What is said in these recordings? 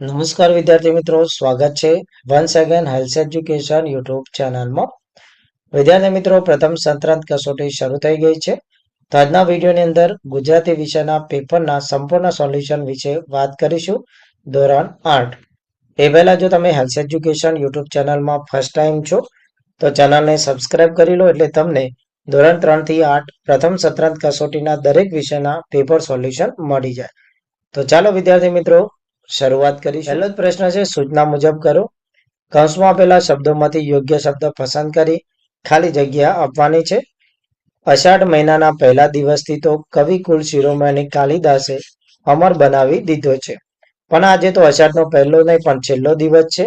નમસ્કાર વિદ્યાર્થી મિત્રો, સ્વાગત છે once again health education YouTube ચેનલમાં વિદ્યાર્થી મિત્રો, પ્રથમ સંક્રાંત કસોટી શરૂ થઈ ગઈ છે. તો આજના વિડીયોની અંદર ગુજરાતી વિષયના પેપરના સંપૂર્ણ સોલ્યુશન વિશે વાત કરીશું. ધોરણ આઠ. એ પહેલાં જો તમે હેલ્થ એજ્યુકેશન યુટ્યુબ ચેનલમાં ફર્સ્ટ ટાઈમ છો, તો ચેનલને સબસ્ક્રાઇબ કરી લો એટલે તમને ધોરણ ત્રણથી આઠ પ્રથમ સત્રાંત કસોટીના દરેક વિષયના પેપર સોલ્યુશન મળી જાય. તો ચાલો વિદ્યાર્થી મિત્રો શરૂઆત કરી. પહેલો પ્રશ્ન છે, સૂચના મુજબ કરો. કૌંસમાં આપેલા શબ્દોમાંથી યોગ્ય શબ્દ પસંદ કરી, ખાલી જગ્યા આપવાની છે. અષાઢ મહિનાના પહેલા દિવસથી તો કવિ કુલ શિરોમણી કાલિદાસે અમર બનાવી દીધો છે. પણ આજે તો અષાઢનો પહેલો નહીં, પણ છેલ્લો દિવસ છે.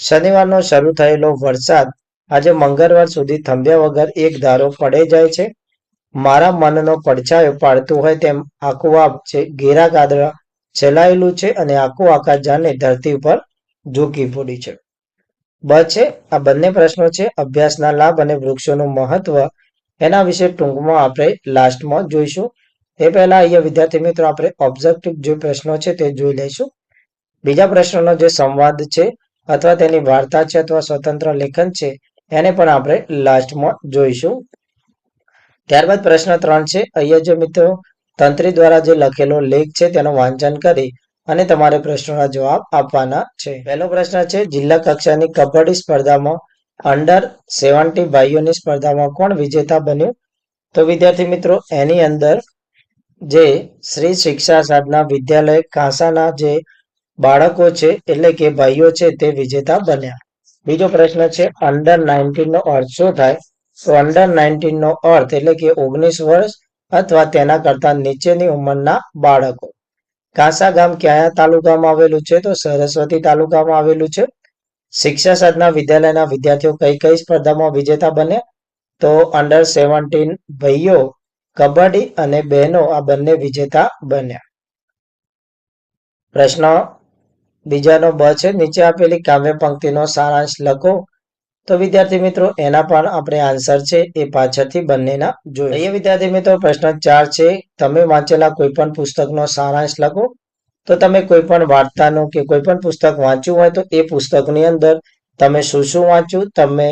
શનિવારનો શરૂ થયેલો વરસાદ આજે મંગળવાર સુધી થંભ્યા વગર એક ધારો પડે જાય છે. મારા મનનો પડછાયો પાડતું હોય તેમ આખું આપ છે ઘેરા કાદરા છેલાયેલું છે અને આખું આકાશ જાણે ધરતી ઉપર ઝૂકી પડી છે. બ છે, આ બંને પ્રશ્નો છે. અભ્યાસના લાભ અને વૃક્ષોનું મહત્વ એના વિશે ટૂંકમાં આપણે લાસ્ટમાં જોઈશું. એ પહેલા અહીંયા વિદ્યાર્થી મિત્રો આપણે ઓબ્જેક્ટિવ જે પ્રશ્નો છે તે જોઈ લઈશું. બીજા પ્રશ્નોનો જે સંવાદ છે અથવા તેની વાર્તા છે અથવા સ્વતંત્ર લેખન છે, એને પણ આપણે લાસ્ટમાં જોઈશું. ત્યારબાદ પ્રશ્ન ત્રણ છે. અહીંયા જે મિત્રો તંત્રી દ્વારા જે લખેલો લેખ છે તેનું વાંચન કરી અને તમારે પ્રશ્નોના જવાબ આપવાના છે. પહેલો પ્રશ્ન છે, જિલ્લા કક્ષાની કબડ્ડી સ્પર્ધામાં અંડર સેવન્ટી ભાઈઓની સ્પર્ધામાં કોણ વિજેતા બન્યું? તો વિદ્યાર્થી મિત્રો, એની અંદર જે શ્રી શિક્ષા સાધના વિદ્યાલય કાંસાના જે બાળકો છે, એટલે કે ભાઈઓ છે, તે વિજેતા બન્યા. બીજો પ્રશ્ન છે અંડર નાઇન્ટીન નો અર્થ શું થાય? તો અંડર નાઇન્ટીન નો અર્થ એટલે કે ઓગણીસ વર્ષ અથવા તેના કરતા નીચેની ઉંમરના બાળકો. કાંસા ગામ કયા તાલુકામાં આવેલું છે? તો સરસ્વતી તાલુકામાં આવેલું છે. શિક્ષા સાધના વિદ્યાલયના વિદ્યાર્થીઓ કઈ કઈ સ્પર્ધામાં વિજેતા બન્યા? તો અંડર સેવન્ટીન ભાઈઓ, કબડ્ડી અને બહેનો આ બંને વિજેતા બન્યા. પ્રશ્ન બીજાનો બ છે. નીચે આપેલી કાવ્ય પંક્તિનો સારાંશ લખો. તો વિદ્યાર્થી મિત્રો, એના પણ આપણે આન્સર છે, એ પાછળથી બંનેના જોઈએ વિદ્યાર્થી મિત્રો, પ્રશ્ન ચાર છે, તમે વાંચેલા કોઈ પણ પુસ્તકનો સારાંશ લખો. તો તમે કોઈ પણ વાર્તાનું કે કોઈ પણ પુસ્તક વાંચ્યું હોય તો એ પુસ્તકની અંદર તમે શું શું વાંચ્યું, તમે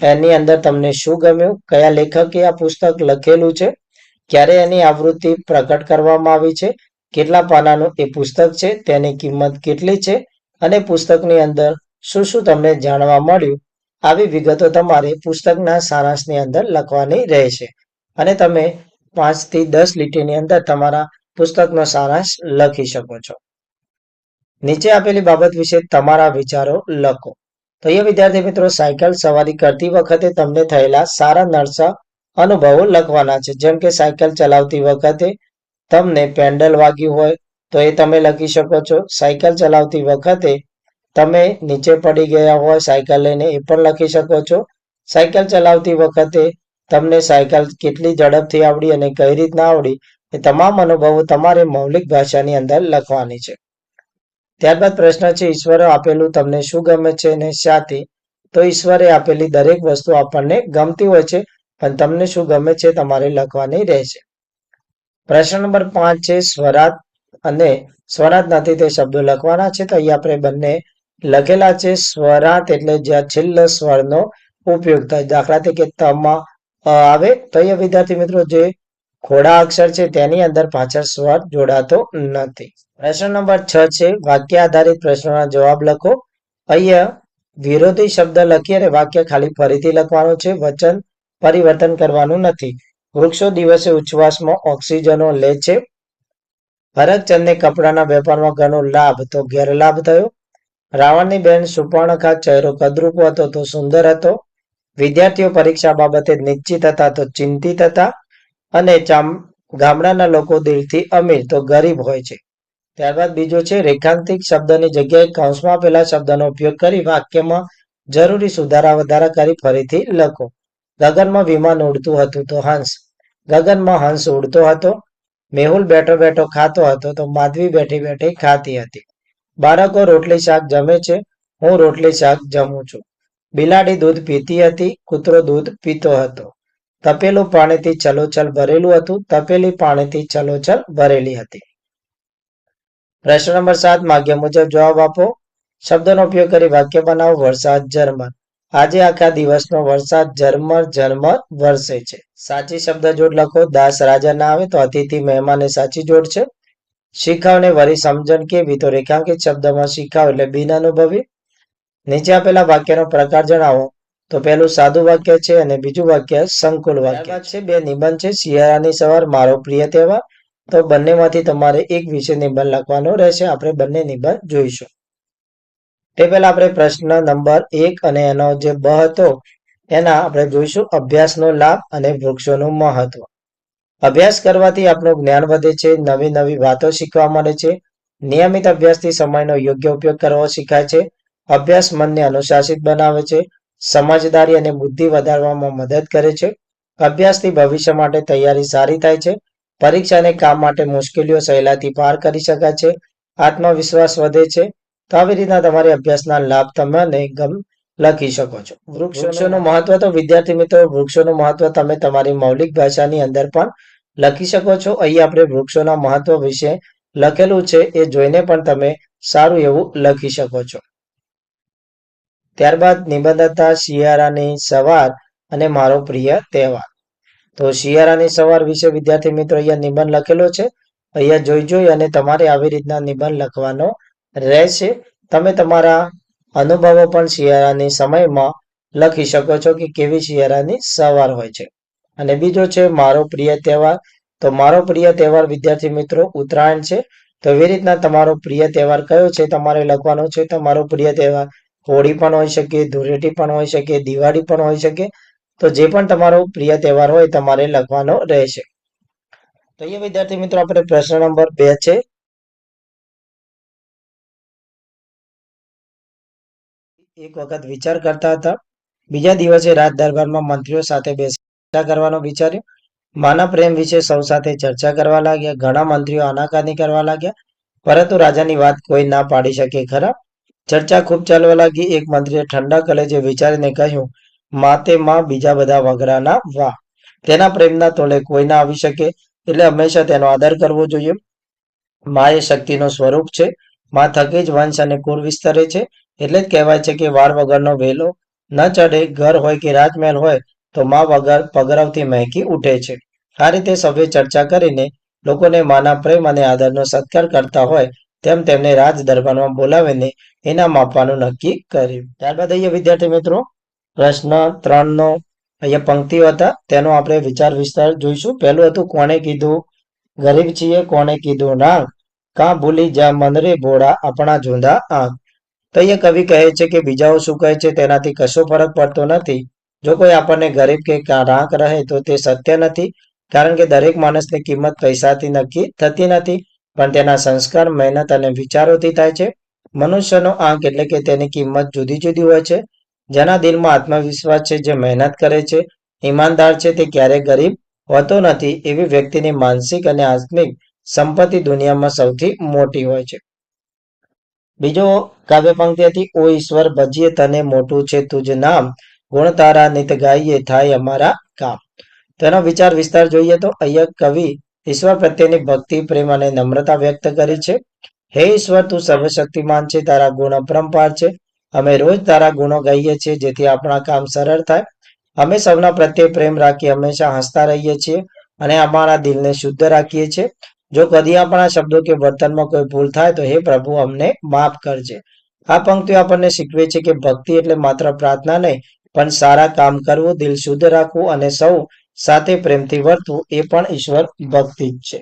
એની અંદર તમને શું ગમ્યું, કયા લેખકે આ પુસ્તક લખેલું છે, ક્યારે એની આવૃત્તિ પ્રગટ કરવામાં આવી છે, કેટલા પાનાનું એ પુસ્તક છે, તેની કિંમત કેટલી છે, અને પુસ્તકની અંદર શું શું તમને જાણવા મળ્યું આવી વિગતો તમારે પુસ્તકના સારાંશની અંદર લખવાની રહેશે. અને તમે પાંચથી દસ લીટીની અંદર તમારા પુસ્તકનો સારાંશ લખી શકો છો. નીચે આપેલી બાબત વિશે તમારા વિચારો લખો. તો એ વિદ્યાર્થી મિત્રો, સાયકલ સવારી કરતી વખતે તમને થયેલા સારા નરસા અનુભવો લખવાના છે. જેમ કે સાયકલ ચલાવતી વખતે તમને પેન્ડલ વાગ્યું હોય તો એ તમે લખી શકો છો. સાયકલ ચલાવતી વખતે તમે નીચે પડી ગયા હોય સાયકલ લઈને એ પણ લખી શકો છો. સાયકલ ચલાવતી વખતે તમને સાયકલ કેટલી ઝડપથી આવડી અને કઈ રીતના આવડી એ તમામ અનુભવો તમારે મૌલિક ભાષાની અંદર લખવાની છે. ત્યારબાદ પ્રશ્ન છે, ઈશ્વરે આપેલું તમને શું ગમે છે અને શાથી? તો ઈશ્વરે આપેલી દરેક વસ્તુ આપણને ગમતી હોય છે, પણ તમને શું ગમે છે તમારે લખવાની રહેશે. પ્રશ્ન નંબર પાંચ છે સ્વરાત અને સ્વરાત નથી તે શબ્દો લખવાના છે. તો અહીંયા આપણે બંને લખેલા છે સ્વરાત એટલે જ્યાં છેલ્લા સ્વરનો ઉપયોગ થાય. દાખલા તરીકે તમાં આવે. તો અહીંયા વિદ્યાર્થી મિત્રો જે ખોડા અક્ષર છે તેની અંદર પાછળ સ્વર જોડાતો નથી. પ્રશ્ન નંબર છ છે વાક્ય આધારિત પ્રશ્નોના જવાબ લખો. અહીંયા વિરોધી શબ્દ લખી અને વાક્ય ખાલી ફરીથી લખવાનું છે. વચન પરિવર્તન કરવાનું નથી. વૃક્ષો દિવસે ઉચ્છવાસમાં ઓક્સિજનો લે છે. ભરતચંદને કપડાના વેપારમાં ઘણો લાભ, તો ગેરલાભ થયો. રાવણની બેન સુપર્ણખા ચહેરો કદરૂપ હતો તો સુંદર હતો. વિદ્યાર્થીઓ પરીક્ષા બાબતે નિશ્ચિત હતા તો ચિંતિત હતા અને ગામડાના લોકો દિલથી અમીર તો ગરીબ હોય છે. ત્યારબાદ બીજો છે રેખાંતિક શબ્દની જગ્યાએ કૌંસમાં આપેલા શબ્દનો ઉપયોગ કરી વાક્યમાં જરૂરી સુધારા વધારા કરી ફરીથી લખો. ગગનમાં વિમાન ઉડતું હતું તો હંસ. ગગનમાં હંસ ઉડતો હતો. મેહુલ બેઠો બેઠો ખાતો હતો તો માધવી બેઠી બેઠી ખાતી હતી. બાળકો રોટલી શાક જમે છે, હું રોટલી શાક જમું છું. બિલાડી દૂધ પીતી હતી, કૂતરો દૂધ પીતો હતો. તપેલું પાણીથી છલોછલ ભરેલું હતું, તપેલી પાણીથી છલોછલ ભરેલી હતી. પ્રશ્ન નંબર સાત, માગ્ય મુજબ જવાબ આપો. શબ્દનો ઉપયોગ કરી વાક્ય બનાવો, વરસાદ ઝરમર. આજે આખા દિવસનો વરસાદ ઝરમર ઝરમર વરસે છે. સાચી શબ્દ જોડ લખો, દાસ રાજા ના આવે તો અતિથિ, મહેમાન સાચી જોડ છે. શીખાવને વરી સમજણ કેવી? તો રેખાંકિત શબ્દમાં શીખાવ એટલે બિન અનુભવી નીચે આપેલા વાક્યનો પ્રકાર જણાવો. તો પહેલું સાદું વાક્ય છે અને બીજું વાક્ય સંકુલ વાક્ય છે. બે નિબંધ છે. શિયાળાની સવાર મારો પ્રિય તહેવાર. તો બંનેમાંથી તમારે એક વિશે નિબંધ લખવાનો રહેશે. આપણે બંને નિબંધ જોઈશું. તે પહેલા આપણે પ્રશ્ન નંબર એક અને એનો જે બ હતો એના આપણે જોઈશું. અભ્યાસનો લાભ અને વૃક્ષોનું મહત્વ. અભ્યાસ કરવાથી આપણું જ્ઞાન વધે છે, નવી નવી વાતો શીખવા મળે છે. નિયમિત અભ્યાસથી સમયનો યોગ્ય ઉપયોગ કરવો શીખાય છે. અભ્યાસ મનને અનુશાસિત બનાવે છે. સમજદારી અને બુદ્ધિ વધારવામાં મદદ કરે છે. અભ્યાસથી ભવિષ્ય માટે તૈયારી સારી થાય છે. પરીક્ષા અને કામ માટે મુશ્કેલીઓ સહેલાથી પાર કરી શકાય છે. આત્મવિશ્વાસ વધે છે. તો આવી રીતના તમારી અભ્યાસના લાભ તમને ગમ લખી શકો છો. વૃક્ષોનું મહત્વ તો વિદ્યાર્થી મિત્રો વૃક્ષોનું મહત્વ તમે તમારી મૌલિક ભાષાની અંદર પણ લખી શકો છો. અહીં આપણે વૃક્ષોના મહત્વ વિશે લખેલું છે એ જોઈને પણ તમે સારું એવું લખી શકો છો. ત્યારબાદ નિબંધ હતા શિયાળાની સવાર અને મારો પ્રિય તહેવાર. તો શિયાળાની સવાર વિશે વિદ્યાર્થી મિત્રો અહીંયા નિબંધ લખેલો છે. અહીંયા જોઈ જોઈ અને તમારે આવી રીતના નિબંધ લખવાનો રહેશે. તમે તમારા અનુભવો પણ શિયાળાની સમયમાં લખી શકો છો કે કેવી શિયાળાની સવાર હોય છે. અને બીજો છે, મારો પ્રિય તહેવાર. તો મારો પ્રિય તહેવાર, વિદ્યાર્થી મિત્રો, ઉત્તરાયણ છે. તો એવી રીતના તમારો પ્રિય તહેવાર કયો છે તમારે લખવાનો છે? તમારો પ્રિય તહેવાર, હોળી પણ હોઈ શકે, ધૂળેટી પણ હોઈ શકે, દિવાળી પણ હોઈ શકે. તો જે પણ તમારો પ્રિય તહેવાર હોય તમારે લખવાનો રહેશે. તો એ વિદ્યાર્થી મિત્રો, આપણે પ્રશ્ન નંબર બે છે. એક વખત વિચાર કરતા હતા. બીજા દિવસે રાજ દરબારમાં મંત્રીઓ સાથે બેસી કરવાનો વિચાર્યો. માના પ્રેમ વિશે સૌ સાથે ચર્ચા કરવા લાગ્યા. ઘણા મંત્રીઓ આનાકાની કરવા લાગ્યા. પરંતુ રાજાની વાત કોઈ ના પાડી શકે, ખરા? ચર્ચા ખૂબ ચાલવા લાગી. એક મંત્રીએ ઠંડા કલેજે વિચારીને કહ્યું માતે માં, બીજા બધા વગરાના વાહ. તેના પ્રેમના તોલે કોઈ ના આવી શકે, એટલે હંમેશા તેનો આદર કરવો જોઈએ. મા એ શક્તિનો સ્વરૂપ છે. મા થકી જ વંશ અને કુળ વિસ્તરે છે. એટલે જ કહેવાય છે કે વાર વગરનો વેલો ન ચડે, ઘર હોય કે રાજમહેલ હોય, તો મા વગર પગરવથી મહેકી ઉઠે છે. આ રીતે સભ્ય ચર્ચા કરીને લોકોને માના પ્રેમ અને આદરનો સત્કાર કરતા હોય, તેમ તેમને રાજ દરબારમાં બોલાવીને ઇનામ આપવાનું નક્કી કર્યું. ત્યારબાદ અહીંયા વિદ્યાર્થી મિત્રો, પ્રશ્ન ત્રણ નો અહીંયા પંક્તિઓ હતા, તેનો આપણે વિચાર વિસ્તાર જોઈશું. પહેલું હતું, કોણે કીધું, ગરીબ છીએ, કોણે કીધું ના કાં ભૂલી જા મનરે ભોળા, આપણા ઝુંધા આંખ. તો અહીંયા કવિ કહે છે કે બીજાઓ શું કહે છે તેનાથી કશો ફરક પડતો નથી. જો કોઈ આપણને ગરીબ કે રાંક રહે તો તે સત્ય નથી, કારણ કે દરેક માણસની કિંમત પૈસાથી નક્કી થતી નથી, પણ તેના સંસ્કાર, મહેનત અને વિચારોથી થાય છે. મનુષ્યનો આંક એટલે કે તેની કિંમત જુદી જુદી હોય છે. જેના દિલમાં આત્મવિશ્વાસ છે, જે મહેનત કરે છે, ઈમાનદાર છે, તે ક્યારેય ગરીબ હોતો નથી, એવી વ્યક્તિની માનસિક અને આત્મિક સંપત્તિ દુનિયામાં સૌથી મોટી હોય છે. બીજો કાવ્ય પંક્તિ હતી ઓ ઈશ્વર, ભજીએ તને મોટું છે તુજ નામ ગુણ તારા નિત ગાઈએ થાય અમારા કામ. તેનો વિચાર વિસ્તાર જોઈએ તો અહીંયા કવિ ઈશ્વર પ્રત્યેની ભક્તિ, પ્રેમ અને નમ્રતા વ્યક્ત કરી છે. હે ઈશ્વર, તું સર્વશક્તિમાન છે, તારા ગુણ અપરંપાર છે. અમે રોજ તારા ગુણો ગાઈએ છીએ, જેથી આપણા કામ સરળ થાય. અમે સૌના પ્રત્યે પ્રેમ રાખી હંમેશા હસતા રહીએ છીએ અને અમારા દિલને શુદ્ધ રાખીએ છીએ. જો કદી આપણા શબ્દો કે વર્તનમાં કોઈ ભૂલ થાય તો હે પ્રભુ, અમને માફ કરજે. આ પંક્તિ આપણને શીખવે છે કે ભક્તિ એટલે માત્ર પ્રાર્થના નહીં, પણ સારા કામ કરવું, દિલ શુદ્ધ રાખવું અને સૌ સાથે પ્રેમથી વર્તવું એ પણ ઈશ્વર ભક્તિ જ છે.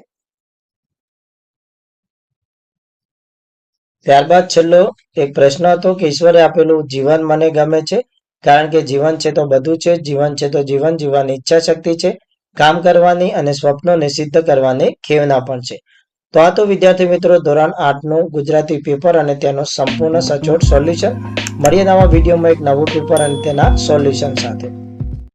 ત્યારબાદ છેલ્લો એક પ્રશ્ન હતો કે ઈશ્વરે આપેલું જીવન મને ગમે છે? કારણ કે જીવન છે તો બધું છે, જીવન છે તો જીવન જીવવાની ઈચ્છા શક્તિ છે. કામ કરવાની અને સ્વપ્નોને સિદ્ધ કરવાની ખેવના પણ છે. તો આ તો વિદ્યાર્થી મિત્રો ધોરણ આઠનું ગુજરાતી પેપર અને તેનું સંપૂર્ણ સચોટ સોલ્યુશન મળીએ નવા વિડીયોમાં એક નવું પેપર અને તેના સોલ્યુશન સાથે.